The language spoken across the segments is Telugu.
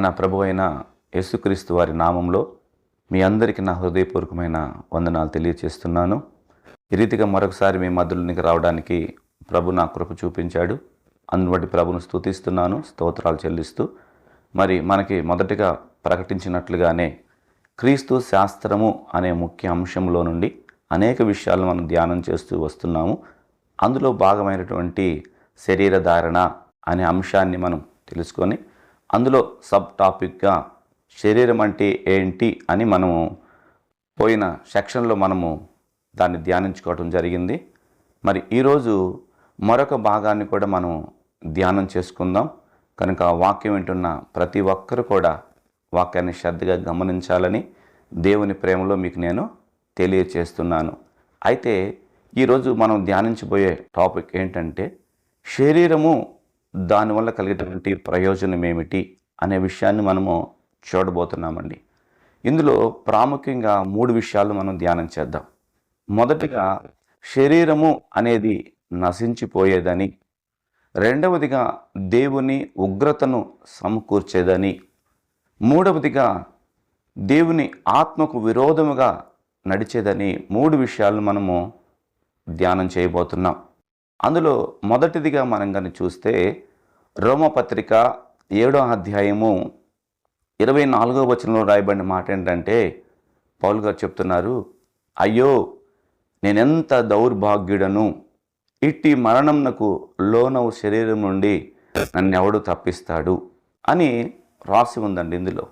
మన ప్రభు అయిన యేసుక్రీస్తు వారి నామంలో మీ అందరికీ నా హృదయపూర్వకమైన వందనాలు తెలియచేస్తున్నాను. ఈ రీతిగా మరొకసారి మీ మధ్యలోనికి రావడానికి ప్రభు నా కృప చూపించాడు. అందును ప్రభును స్తుతిస్తున్నాను స్తోత్రాలు చెల్లిస్తూ. మరి మనకి మొదటిగా ప్రకటించినట్లుగానే క్రీస్తు శాస్త్రము అనే ముఖ్య అంశంలో నుండి అనేక విషయాలు మనం ధ్యానం చేస్తూ వస్తున్నాము. అందులో భాగమైనటువంటి శరీరధారణ అనే అంశాన్ని మనం తెలుసుకొని అందులో సబ్ టాపిక్గా శరీరం అంటే ఏంటి అని మనము పోయిన సెక్షన్లో మనము దాన్ని ధ్యానించుకోవడం జరిగింది. మరి ఈరోజు మరొక భాగాన్ని కూడా మనం ధ్యానం చేసుకుందాం. కనుక వాక్యం వింటున్న ప్రతి ఒక్కరు కూడా వాక్యాన్ని శ్రద్ధగా గమనించాలని దేవుని ప్రేమలో మీకు నేను తెలియచేస్తున్నాను. అయితే ఈరోజు మనం ధ్యానించబోయే టాపిక్ ఏంటంటే శరీరము దానివల్ల కలిగేటువంటి ప్రయోజనం ఏమిటి అనే విషయాన్ని మనము చూడబోతున్నామండి. ఇందులో ప్రాముఖ్యంగా మూడు విషయాలు మనం ధ్యానం చేద్దాం. మొదటిగా శరీరము అనేది నశించిపోయేదని రెండవదిగా దేవుని ఉగ్రతను సమకూర్చేదని మూడవదిగా దేవుని ఆత్మకు విరోధముగా నడిచేదని మూడు విషయాలు మనము ధ్యానం చేయబోతున్నాం. అందులో మొదటిదిగా మనం కానీ చూస్తే రోమపత్రిక ఏడో అధ్యాయము ఇరవై నాలుగో వచనంలో రాయబడిన మాట ఏంటంటే పౌల్ గారు చెప్తున్నారు అయ్యో నేనెంత దౌర్భాగ్యుడను? ఇట్టి మరణంనకు లోనవు శరీరం నుండి నన్ను ఎవడు తప్పిస్తాడు? అని రాసి ఉందండి ఇందులో.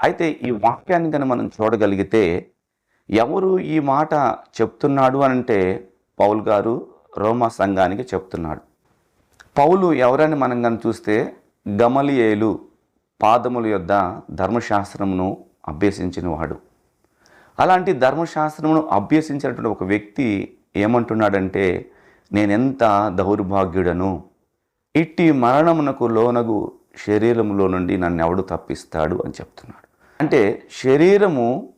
అయితే ఈ వాక్యాన్ని కనుక మనం చూడగలిగితే ఎవరు ఈ మాట చెప్తున్నాడు అంటే పౌల్ గారు రోమా సంఘానికి చెప్తున్నాడు. పౌలు ఎవరని మనం కానీ చూస్తే గమలియేలు పాదముల యొద్ద ధర్మశాస్త్రమును అభ్యసించిన వాడు అలాంటి ధర్మశాస్త్రమును అభ్యసించినటువంటి ఒక వ్యక్తి ఏమంటున్నాడంటే నేనెంత దౌర్భాగ్యుడను? ఇట్టి మరణమునకు లోనగు శరీరములో నుండి నన్ను ఎవడు తప్పిస్తాడు? అని చెప్తున్నాడు. అంటే శరీరము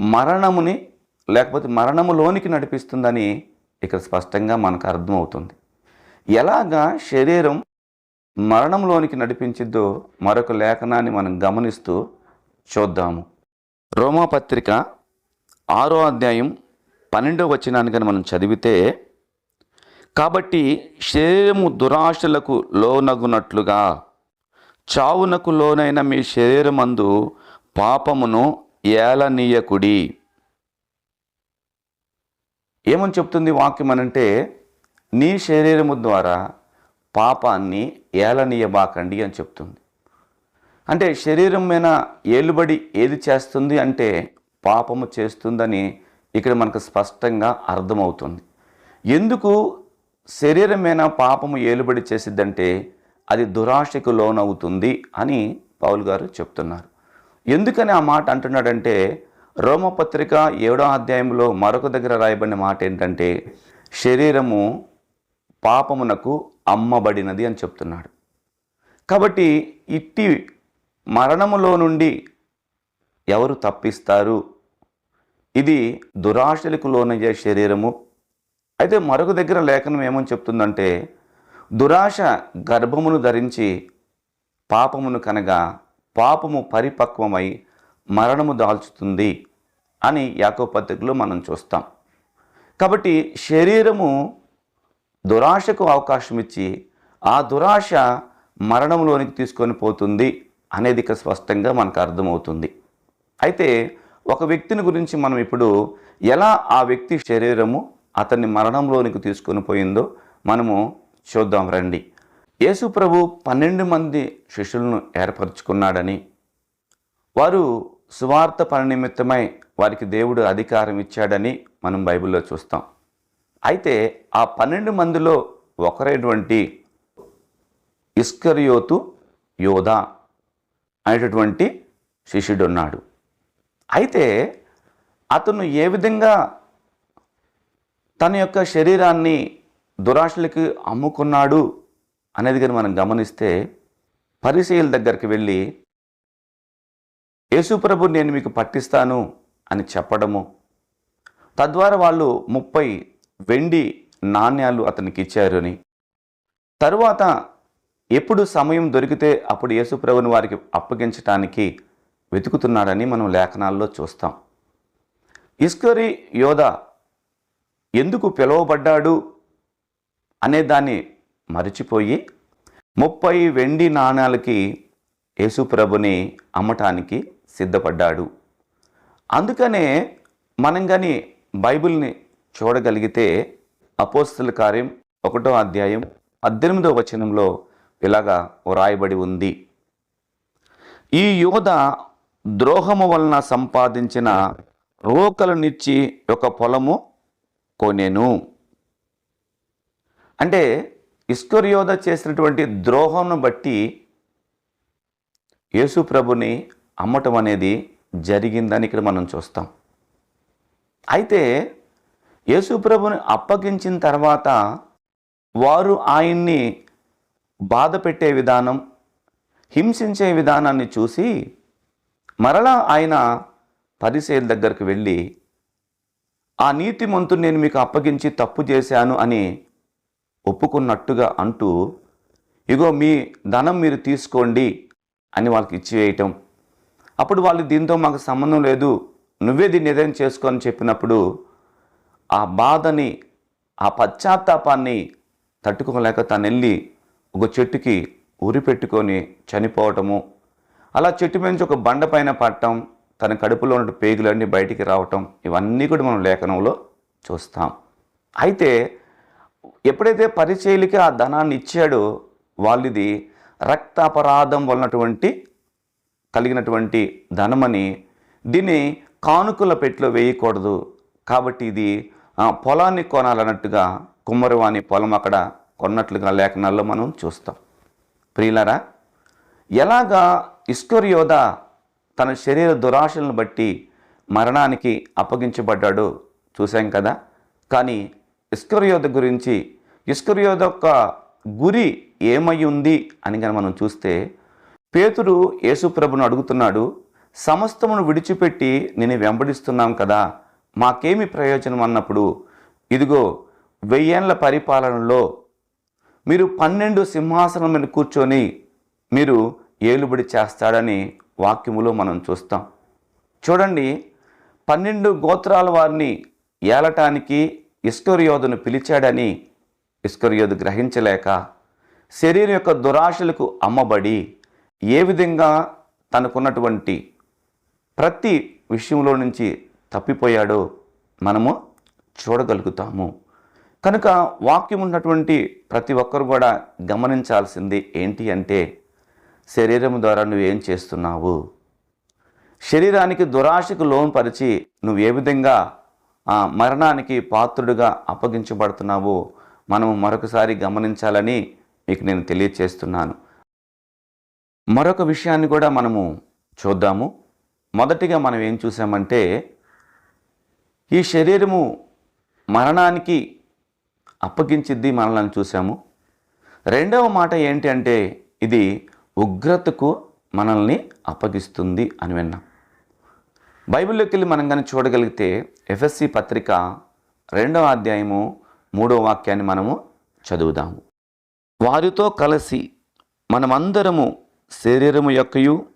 మరణముని లేకపోతే మరణములోనికి నడిపిస్తుందని ఇక్కడ స్పష్టంగా మనకు అర్థమవుతుంది. ఎలాగా శరీరం మరణంలోనికి నడిపించిద్దో మరొక లేఖనాన్ని మనం గమనిస్తూ చూద్దాము. రోమాపత్రిక ఆరో అధ్యాయం పన్నెండో వచనాన్ని కనుక మనం చదివితే కాబట్టి శరీరము దురాశలకు లోనగునట్లుగా చావునకు లోనైన మీ శరీరమందు పాపమును ఏలనీయకుడి. ఏమని చెప్తుంది వాక్యం అనంటే నీ శరీరము ద్వారా పాపాన్ని ఏలనీయబాకండి అని చెప్తుంది. అంటే శరీరం మీద ఏలుబడి ఏది చేస్తుంది అంటే పాపము చేస్తుందని ఇక్కడ మనకు స్పష్టంగా అర్థమవుతుంది. ఎందుకు శరీరం మీద పాపము ఏలుబడి చేసిద్దంటే అది దురాశకు లోనవుతుంది అని పౌల్ గారు చెప్తున్నారు. ఎందుకని ఆ మాట అంటున్నాడంటే రోమపత్రిక ఏడో అధ్యాయంలో మరొక దగ్గర రాయబడిన మాట ఏంటంటే శరీరము పాపమునకు అమ్మబడినది అని చెప్తున్నాడు. కాబట్టి ఇట్టి మరణములో నుండి ఎవరు తప్పిస్తారు? ఇది దురాశలకు లోనయ్యే శరీరము. అయితే మరొక దగ్గర లేఖనం ఏమని చెప్తుందంటే దురాశ గర్భమును ధరించి పాపమును కనగా పాపము పరిపక్వమై మరణము దాల్చుతుంది అని యాకో పత్రికలో మనం చూస్తాం. కాబట్టి శరీరము దురాశకు అవకాశం ఇచ్చి ఆ దురాశ మరణంలోనికి తీసుకొని పోతుంది అనేది ఇక స్పష్టంగా మనకు అర్థమవుతుంది. అయితే ఒక వ్యక్తిని గురించి మనం ఇప్పుడు ఎలా ఆ వ్యక్తి శరీరము అతన్ని మరణంలోనికి తీసుకొని పోయిందో మనము చూద్దాం రండి. యేసు ప్రభు పన్నెండు మంది శిష్యులను ఏర్పరచుకున్నాడని వారు సువార్త పని నిమిత్తమై వారికి దేవుడు అధికారం ఇచ్చాడని మనం బైబిల్లో చూస్తాం. అయితే ఆ పన్నెండు మందిలో ఒకరైనటువంటి ఇస్కరియోతు యోధా అనేటటువంటి శిష్యుడు ఉన్నాడు. అయితే అతను ఏ విధంగా తన యొక్క శరీరాన్ని దురాశలకి అమ్ముకున్నాడు అనేది కానీ మనం గమనిస్తే పరిశీల దగ్గరికి వెళ్ళి యేసుప్రభు నేను మీకు పట్టిస్తాను అని చెప్పడము. తద్వారా వాళ్ళు ముప్పై వెండి నాణ్యాలు అతనికి ఇచ్చారని తరువాత ఎప్పుడు సమయం దొరికితే అప్పుడు యేసుప్రభుని వారికి అప్పగించటానికి వెతుకుతున్నాడని మనం లేఖనాల్లో చూస్తాం. ఇస్కరి యోధ ఎందుకు పిలువబడ్డాడు అనే దాన్ని మరిచిపోయి ముప్పై వెండి నాణాలకి యేసుప్రభుని అమ్మటానికి సిద్ధపడ్డాడు. అందుకనే మనం కానీ బైబిల్ని చూడగలిగితే అపోస్తుల కార్యం ఒకటో అధ్యాయం పద్దెనిమిదో వచనంలో ఇలాగా వ్రాయబడి ఉంది. ఈ యోధ ద్రోహము వలన సంపాదించిన రోకలనిచ్చి ఒక పొలము కొనేను. అంటే ఇస్కరియోధ చేసినటువంటి ద్రోహంను బట్టి యేసు ప్రభుని అమ్మటం అనేది జరిగిందని ఇక్కడ మనం చూస్తాం. అయితే యేసుప్రభుని అప్పగించిన తర్వాత వారు ఆయన్ని బాధ పెట్టే విధానం హింసించే విధానాన్ని చూసి మరలా ఆయన పరిసేల దగ్గరికి వెళ్ళి ఆ నీతిమంతుని నేను మీకు అప్పగించి తప్పు చేశాను అని ఒప్పుకున్నట్టుగా అంటూ ఇగో మీ ధనం మీరు తీసుకోండి అని వాళ్ళకి ఇచ్చివేయటం అప్పుడు వాళ్ళు దీంతో మాకు సంబంధం లేదు. నువ్వే దీన్ని ఏదైనా చేసుకో అని చెప్పినప్పుడు ఆ బాధని ఆ పశ్చాత్తాపాన్ని తట్టుకోలేక తను వెళ్ళి ఒక చెట్టుకి ఉరి పెట్టుకొని చనిపోవటము అలా చెట్టు నుంచి ఒక బండ పైన పడటం తన కడుపులో ఉన్న పేగులన్నీ బయటికి రావటం ఇవన్నీ కూడా మనం లేఖనంలో చూస్తాం. అయితే ఎప్పుడైతే పరిచయలకి ఆ ధనాన్ని ఇచ్చాడో వాళ్ళది రక్తాపరాధం వలనటువంటి కలిగినటువంటి ధనమని దీన్ని కానుకల పెట్లో వేయకూడదు. కాబట్టి ఇది ఆ, పొలాన్ని కొనాలన్నట్టుగా కుమ్మరివాణి పొలం అక్కడ కొన్నట్లుగా లేఖనాల్లో మనం చూస్తాం. ప్రియులరా ఎలాగా ఇస్కరియోధ తన శరీర దురాశలను బట్టి మరణానికి అప్పగించబడ్డాడో చూసాం కదా. కానీ ఇస్కరియోధ గురించి ఇస్కరియోధ యొక్క గురి ఏమై ఉంది అని కానీ మనం చూస్తే పేతుడు యేసుప్రభును అడుగుతున్నాడు సమస్తమును విడిచిపెట్టి నేను వెంబడిస్తున్నాం కదా మాకేమి ప్రయోజనం అన్నప్పుడు ఇదిగో వెయ్యేండ్ల పరిపాలనలో మీరు పన్నెండు సింహాసనం మీద కూర్చొని మీరు ఏలుబడి చేస్తాడని వాక్యములో మనం చూస్తాం. చూడండి పన్నెండు గోత్రాల వారిని ఏలటానికి ఇస్కరియోధును పిలిచాడని ఇస్కరియోధు గ్రహించలేక శరీరం యొక్క దురాశలకు అమ్మబడి ఏ విధంగా తనకున్నటువంటి ప్రతి విషయంలో నుంచి తప్పిపోయాడో మనము చూడగలుగుతాము. కనుక వాక్యం ఉన్నటువంటి ప్రతి ఒక్కరు కూడా గమనించాల్సింది ఏంటి అంటే శరీరం ద్వారా నువ్వేం చేస్తున్నావు? శరీరానికి దురాశకు లోన్పరిచి నువ్వు ఏ విధంగా ఆ మరణానికి పాత్రుడుగా అప్పగించబడుతున్నావో మనము మరొకసారి గమనించాలని మీకు నేను తెలియచేస్తున్నాను. మరొక విషయాన్ని కూడా మనము చూద్దాము. మొదటిగా మనం ఏం చూసామంటే ఈ శరీరము మరణానికి అప్పగించిద్ది మనల్ని చూసాము. రెండవ మాట ఏంటి అంటే ఇది ఉగ్రతకు మనల్ని అప్పగిస్తుంది అని విన్నాం. బైబిల్లోకి వెళ్ళి మనం కానీ చూడగలిగితే ఎఫ్ఎస్సి పత్రిక రెండవ అధ్యాయము మూడవ వాక్యాన్ని మనము చదువుదాము. వారితో కలిసి మనమందరము శరీరము యొక్కయు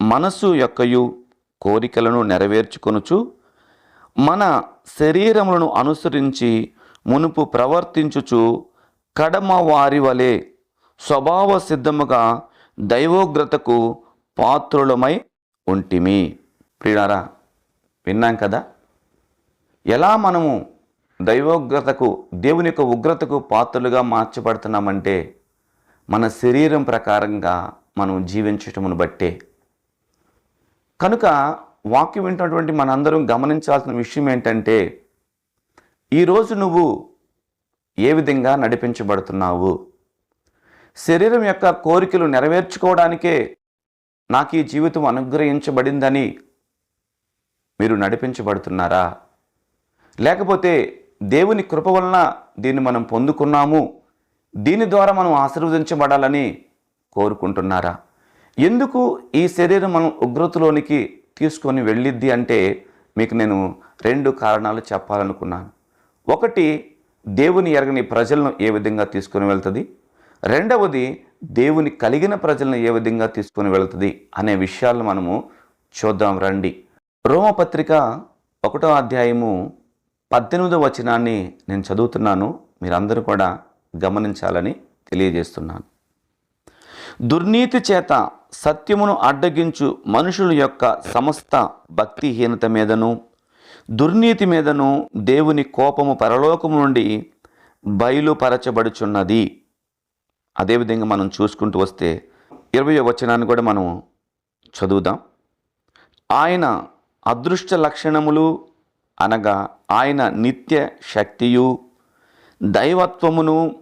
మనస్సు యొక్కయు కోరికలను నెరవేర్చుకొనుచు మన శరీరములను అనుసరించి మునుపు ప్రవర్తించుచు కడమ వారి వలె స్వభావ సిద్ధముగా దైవోగ్రతకు పాత్రులమై ఉంటిమి. ప్రియులారా విన్నాం కదా? ఎలా మనము దైవోగ్రతకు దేవుని యొక్క ఉగ్రతకు పాత్రలుగా మార్చబడుతున్నామంటే మన శరీరం ప్రకారంగా మనం జీవించటమును బట్టే. కనుక వాక్యం వింటున్నటువంటి మనందరం గమనించాల్సిన విషయం ఏంటంటే ఈరోజు నువ్వు ఏ విధంగా నడిపించబడుతున్నావు? శరీరం యొక్క కోరికలు నెరవేర్చుకోవడానికే నాకు ఈ జీవితం అనుగ్రహించబడిందని మీరు నడిపించబడుతున్నారా? లేకపోతే దేవుని కృప వలన దీన్ని మనం పొందుకున్నాము? దీని ద్వారా మనం ఆశీర్వదించబడాలని కోరుకుంటున్నారా? ఎందుకు ఈ శరీరం మనం ఉగ్రతలోనికి తీసుకొని వెళ్ళిద్ది అంటే మీకు నేను రెండు కారణాలు చెప్పాలనుకున్నాను. ఒకటి దేవుని ఎరగని ప్రజలను ఏ విధంగా తీసుకొని వెళ్తుంది? రెండవది దేవుని కలిగిన ప్రజలను ఏ విధంగా తీసుకొని వెళుతుంది అనే విషయాలను మనము చూద్దాం రండి. రోమపత్రిక ఒకటో అధ్యాయము పద్దెనిమిదో వచనాన్ని నేను చదువుతున్నాను. మీరందరూ కూడా గమనించాలని తెలియజేస్తున్నాను. దుర్నీతి చేత సత్యమును అడ్డగించు మనుషుల యొక్క సమస్త భక్తిహీనత మీదను దుర్నీతి మీదను దేవుని కోపము పరలోకము నుండి బయలుపరచబడుచున్నది. అదేవిధంగా మనం చూసుకుంటూ వస్తే ఇరవై వచనాన్ని కూడా మనం చదువుదాం. ఆయన అదృష్ట లక్షణములు అనగా ఆయన నిత్య శక్తియు దైవత్వమును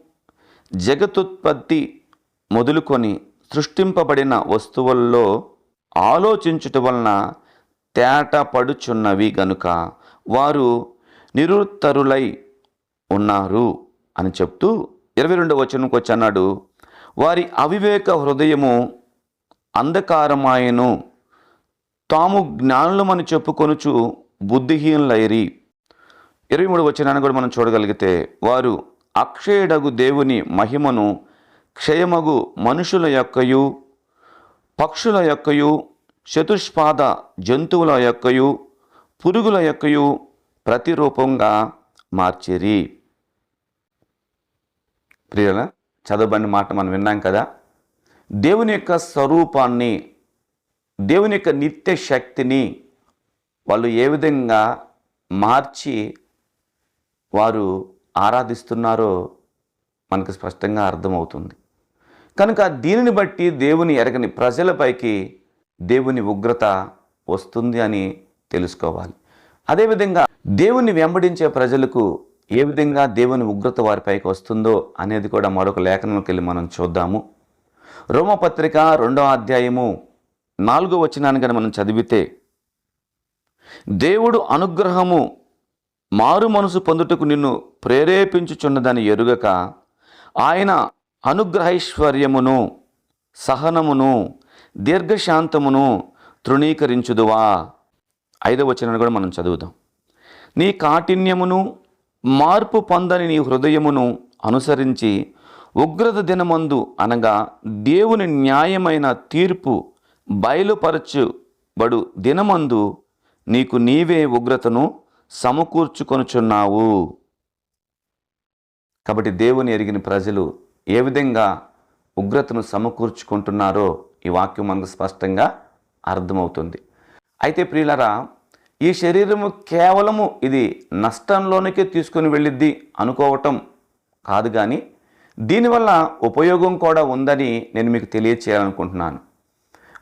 జగతుత్పత్తి మొదలుకొని సృష్టింపబడిన వస్తువుల్లో ఆలోచించుట వలన తేట పడుచున్నవి గనుక వారు నిరుత్తరులై ఉన్నారు అని చెప్తూ ఇరవై రెండవ వచనంకి వచ్చి అన్నాడు వారి అవివేక హృదయము అంధకారమాయను. తాము జ్ఞానులమని చెప్పుకొనుచు బుద్ధిహీనులైరి. ఇరవై మూడు వచనాన్ని కూడా మనం చూడగలిగితే వారు అక్షయుడగు దేవుని మహిమను క్షయమగు మనుషుల యొక్కయు పక్షుల యొక్కయు చతుష్పాద జంతువుల యొక్కయు పురుగుల యొక్కయు ప్రతిరూపంగా మార్చిరి. ప్రియుల చదవబడిన మాట మనం విన్నాం కదా? దేవుని యొక్క స్వరూపాన్ని దేవుని యొక్క నిత్య శక్తిని వాళ్ళు ఏ విధంగా మార్చి వారు ఆరాధిస్తున్నారో మనకు స్పష్టంగా అర్థమవుతుంది. కనుక దీనిని బట్టి దేవుని ఎరగని ప్రజలపైకి దేవుని ఉగ్రత వస్తుంది అని తెలుసుకోవాలి. అదేవిధంగా దేవుని వెంబడించే ప్రజలకు ఏ విధంగా దేవుని ఉగ్రత వారిపైకి వస్తుందో అనేది కూడా మరొక లేఖనంలోకి వెళ్ళి మనం చూద్దాము. రోమపత్రిక రెండో అధ్యాయము నాలుగో వచనాన్ని కనుక మనం చదివితే దేవుడు అనుగ్రహము మారు మనసు పొందుటకు నిన్ను ప్రేరేపించుచున్నదని ఎరుగక ఆయన అనుగ్రహైశ్వర్యమును సహనమును దీర్ఘశాంతమును తృణీకరించుదువా. ఐదవ వచనాన్ని కూడా మనం చదువుదాం. నీ కాఠిన్యమును మార్పు పొందని నీ హృదయమును అనుసరించి ఉగ్రత దినమందు అనగా దేవుని న్యాయమైన తీర్పు బయలుపరచుబడు దినమందు నీకు నీవే ఉగ్రతను సమకూర్చుకొనుచున్నావు. కాబట్టి దేవుని ఎరిగిన ప్రజలు ఏ విధంగా ఉగ్రతను సమకూర్చుకుంటున్నారో ఈ వాక్యం మనకు స్పష్టంగా అర్థమవుతుంది. అయితే ప్రియులరా ఈ శరీరము కేవలము ఇది నష్టంలోనికే తీసుకొని వెళ్ళిద్ది అనుకోవటం కాదు కానీ దీనివల్ల ఉపయోగం కూడా ఉందని నేను మీకు తెలియచేయాలనుకుంటున్నాను.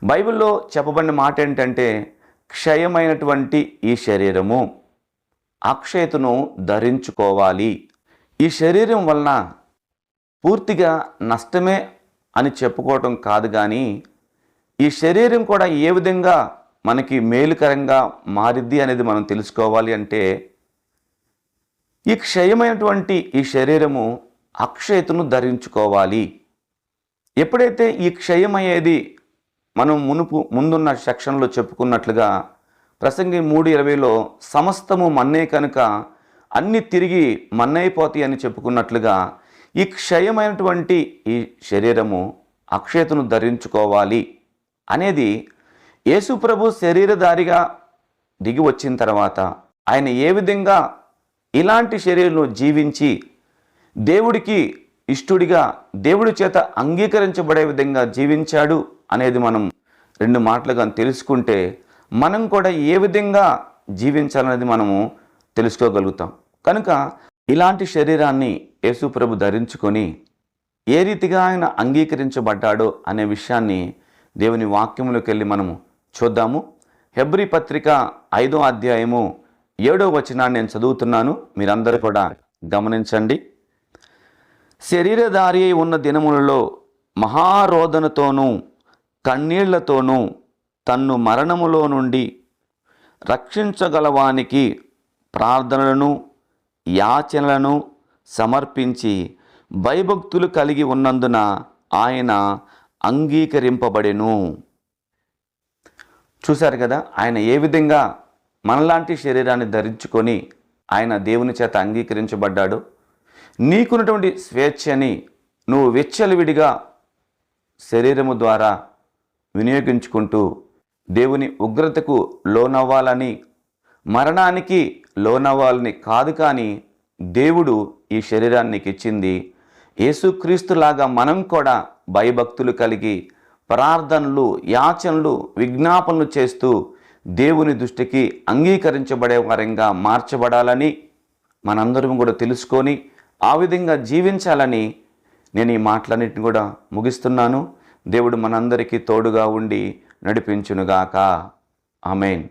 బైబిల్లో చెప్పబడిన మాట ఏంటంటే క్షయమైనటువంటి ఈ శరీరము. అక్షయతను ధరించుకోవాలి. ఈ శరీరం వలన పూర్తిగా నష్టమే అని చెప్పుకోవటం కాదు కానీ ఈ శరీరం కూడా ఏ విధంగా మనకి మేలుకరంగా మారిద్ది అనేది మనం తెలుసుకోవాలి అంటే ఈ క్షయమైనటువంటి ఈ శరీరము అక్షయతను ధరించుకోవాలి. ఎప్పుడైతే ఈ క్షయమయ్యేది మనం మునుపు ముందున్న సెక్షన్లో చెప్పుకున్నట్లుగా ప్రసంగి మూడు ఇరవైలో సమస్తము మన్నే కనుక అన్ని తిరిగి మన్నైపోతాయి అని చెప్పుకున్నట్లుగా ఈ క్షయమైనటువంటి ఈ శరీరము అక్షయతను ధరించుకోవాలి అనేది యేసుప్రభు శరీరధారిగా దిగి వచ్చిన తర్వాత ఆయన ఏ విధంగా ఇలాంటి శరీరంలో జీవించి దేవుడికి ఇష్టుడిగా దేవుడి చేత అంగీకరించబడే విధంగా జీవించాడు అనేది మనం రెండు మాటలుగా తెలుసుకుంటే మనం కూడా ఏ విధంగా జీవించాలనేది మనము తెలుసుకోగలుగుతాం. కనుక ఇలాంటి శరీరాన్ని యేసుప్రభు ధరించుకొని ఏ రీతిగా ఆయన అంగీకరించబడ్డాడో అనే విషయాన్ని దేవుని వాక్యములోకి వెళ్ళి మనము చూద్దాము. హెబ్రి పత్రిక ఐదో అధ్యాయము ఏడో వచనాన్ని నేను చదువుతున్నాను. మీరందరూ కూడా గమనించండి. శరీరధారి ఉన్న దినములలో మహారోదనతోనూ కన్నీళ్ళతోనూ తన్ను మరణములో నుండి రక్షించగలవానికి ప్రార్థనలను యాచనలను సమర్పించి భయభక్తులు కలిగి ఉన్నందున ఆయన అంగీకరింపబడెను. చూశారు కదా ఆయన ఏ విధంగా మనలాంటి శరీరాన్ని ధరించుకొని ఆయన దేవుని చేత అంగీకరించబడ్డాడు నీకున్నటువంటి స్వేచ్ఛని నువ్వు విచ్చలవిడిగా శరీరము ద్వారా వినియోగించుకుంటూ దేవుని ఉగ్రతకు లోనవ్వాలని మరణానికి లోనవ్వాలని కాదు కానీ దేవుడు ఈ శరీరాన్ని ఇచ్చింది యేసుక్రీస్తులాగా మనం కూడా భయభక్తులు కలిగి ప్రార్థనలు యాచనలు విజ్ఞాపనలు చేస్తూ దేవుని దృష్టికి అంగీకరించబడే వారంగా మార్చబడాలని మనందరం కూడా తెలుసుకొని ఆ విధంగా జీవించాలని నేను ఈ మాటలన్నిటిని కూడా ముగిస్తున్నాను. దేవుడు మనందరికీ తోడుగా ఉండి నడిపించునుగాక. ఆమెన్.